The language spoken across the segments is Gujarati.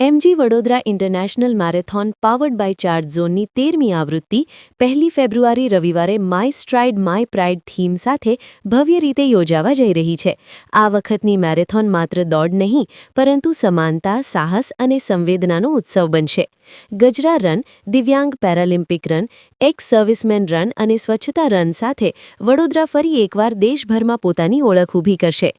MG Vadodara international marathon powered by charge ઝોનની તેરમી આવૃત્તિ પહેલી ફેબ્રુઆરી રવિવારે my stride, my pride theme સાથે ભવ્ય રીતે યોજાવા જઈ રહી છે. આ વખતની મેરેથોન માત્ર દોડ નહીં, પરંતુ સમાનતા, સાહસ અને સંવેદનાનો ઉત્સવ બનશે. ગજરા રન, દિવ્યાંગ Paralympic run, ex servicemen run અને સ્વચ્છતા રન સાથે વડોદરા ફરી એકવાર દેશભરમાં પોતાની ઓળખ ઊભી કરશે.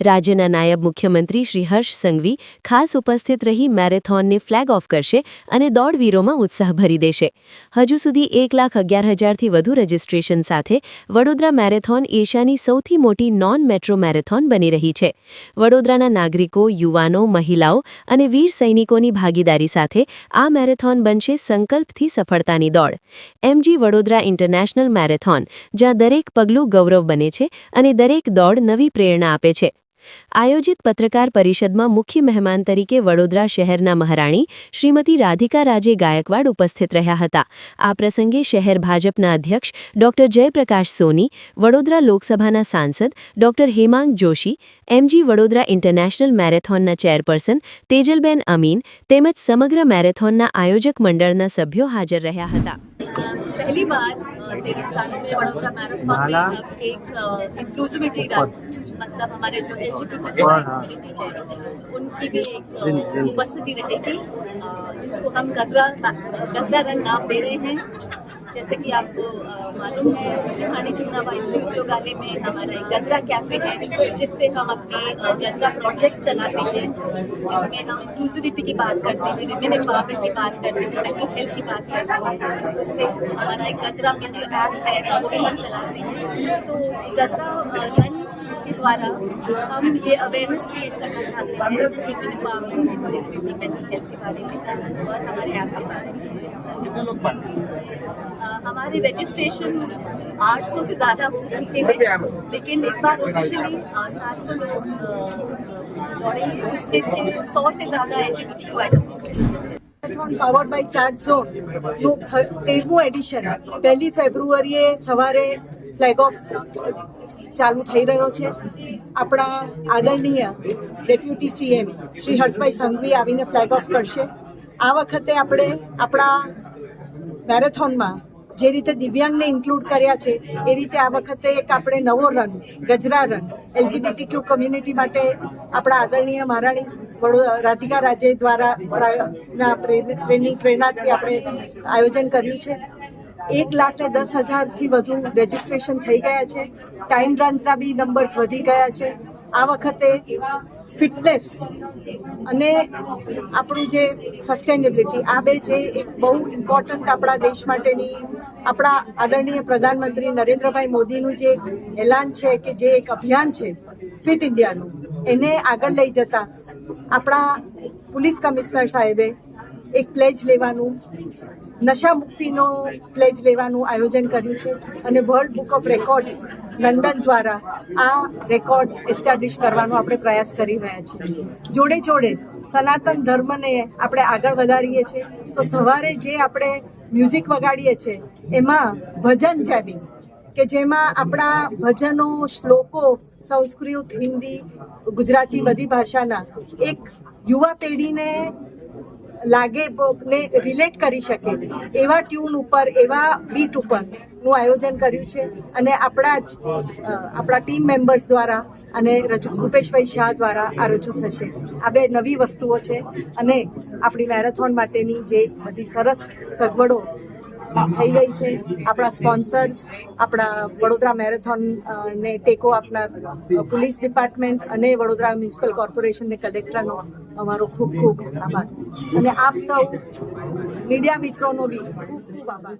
રાજ્યના નાયબ મુખ્યમંત્રી શ્રી હર્ષ સંઘવી ખાસ ઉપસ્થિત રહી મેરેથોનને ફ્લેગ ઓફ કરશે અને દોડવીરોમાં ઉત્સાહ ભરી દેશે. હજુ સુધી એક લાખ અગિયાર હજારથી વધુ રજીસ્ટ્રેશન સાથે વડોદરા મેરેથોન એશિયાની સૌથી મોટી નોન મેટ્રો મેરેથોન બની રહી છે. વડોદરાના નાગરિકો, યુવાનો, મહિલાઓ અને વીર સૈનિકોની ભાગીદારી સાથે આ મેરેથોન બનશે સંકલ્પથી સફળતાની દોડ. એમજી વડોદરા ઇન્ટરનેશનલ મેરેથોન, જ્યાં દરેક પગલું ગૌરવ બને છે અને દરેક દોડ નવી પ્રેરણા આપે છે. આયોજિત પત્રકાર પરિષદમાં મુખ્ય મહેમાન તરીકે વડોદરા શહેરના મહારાણી શ્રીમતી રાધિકા રાજે ગાયકવાડ ઉપસ્થિત રહ્યા હતા. આ પ્રસંગે શહેર ભાજપના અધ્યક્ષ ડોક્ટર જયપ્રકાશ સોની, વડોદરા લોકસભાના સાંસદ doctor Hemang Joshi, MG Vadodara International મેરેથોનના chairperson Tejalben Amin તેમજ સમગ્ર મેરેથોનના આયોજક મંડળના સભ્યો હાજર રહ્યા હતા. पहली बार तेरह तेरे साल में वडोदरा मैराथन में अब एक इंक्लूसिविटी रन मतलब हमारे जो एल जी हाँ। कम्युनिटी है। उनकी भी एक जिन- उपस्थिति रहेगी। इसको हम गजरा गजरा रंग नाम दे रहे हैं। जैसे कि आपको मालूम है, खाने चुना वाइसरी उद्योगालय में हमारा एक गजरा कैफ़े है, जिससे हम अपने गजरा प्रोजेक्ट्स चलाते हैं। जिसमें हम इंक्लूसिविटी की बात करते हैं विमेन एम्पावरमेंट की बात करते हैं मेंटल हेल्थ की बात करते हैं, उससे हमारा एक गजरा मित्र ऐप है वो भी हम चलाते हैं। तो गजरा रन के द्वारा हम ये अवेयरनेस क्रिएट करना चाहते हैं women empowerment inclusivity mental health के बारे में और हमारे ऐप के बारे में अ, हमारे रजिस्ट्रेशन 800 से ज़्यादा हो चुके हैं लेकिन इस बार ऑफिशियली 700 लोग अ, दौड़ेंगे उसमें से 100 से ज़्यादा H D marathon powered by charge zone નું તેરમું એડિશન પહેલી ફેબ્રુઆરીએ સવારે ફ્લેગ ઓફ ચાલુ થઈ રહ્યો છે. આપણા આદરણીય ડેપ્યુટી સીએમ શ્રી હર્ષભાઈ સંઘવી આવીને ફ્લેગ ઓફ કરશે. આ વખતે આપણે આપણા મેરેથોનમાં જે રીતે દિવ્યાંગને ઇન્ક્લુડ કર્યા છે, એ રીતે આ વખતે એક આપણે નવો run Gajra run LGBT Q community માટે આપણા આદરણીય મહારાણી વડો, રાધિકા રાજે દ્વારા પ્રા- પ્રેર- પ્રેરણી, પ્રેરણાથી આપણે આયોજન કર્યું છે. એક લાખ દસ હજારથી વધુ રજીસ્ટ્રેશન થઈ ગયા છે. ટાઈમ રન્સના બી નંબર્સ વધી ગયા છે. આ વખતે ફિટનેસ અને આપણું જે સસ્ટેનેબિલિટી આ બે જે એક બહુ ઇમ્પોર્ટન્ટ આપણા દેશ માટેની, આપણા આદરણીય પ્રધાનમંત્રી નરેન્દ્રભાઈ મોદીનું જે એક એલાન છે કે જે એક અભિયાન છે ફિટ ઇન્ડિયાનું એને આગળ લઈ જતા આપણા પોલીસ કમિશનર સાહેબે એક પ્લેજ લેવાનું નશા મુક્તિનો પ્લેજ લેવાનું આયોજન કર્યું છે અને world book of records London દ્વારા આ રેકોર્ડ એસ્ટાબ્લિશ કરવાનો આપણે પ્રયાસ કરી રહ્યા છીએ. જોડે જોડે સનાતન ધર્મને આપણે આગળ વધારીએ છીએ. તો સવારે જે આપણે મ્યુઝિક વગાડીએ છીએ, એમાં ભજન જેમિંગ કે જેમાં આપણા ભજનો, શ્લોકો, સંસ્કૃત, હિન્દી, ગુજરાતી બધી ભાષાના એક યુવા પેઢીને લાગે ને રિલેટ કરી શકે. એવા ટ્યુન ઉપર, એવા બીટ ઉપરનું આયોજન કર્યું છે અને આપણા જ આપણા ટીમ મેમ્બર્સ દ્વારા અને રજૂ કૃપેશભાઈ શાહ દ્વારા આ રજૂ થશે. આ બે નવી વસ્તુઓ છે અને આપણી મેરેથોન માટેની જે બધી સરસ સગવડો થઈ ગઈ છે. આપણા સ્પોન્સર્સ આપણા વડોદરા મેરેથોન ને ટેકો આપનાર પોલીસ ડિપાર્ટમેન્ટ અને વડોદરા મ્યુનિસિપલ કોર્પોરેશન ને કલેક્ટરનો અમારો ખૂબ ખૂબ આભાર. અને આપ સૌ મીડિયા મિત્રોનો બી ખૂબ ખૂબ આભાર.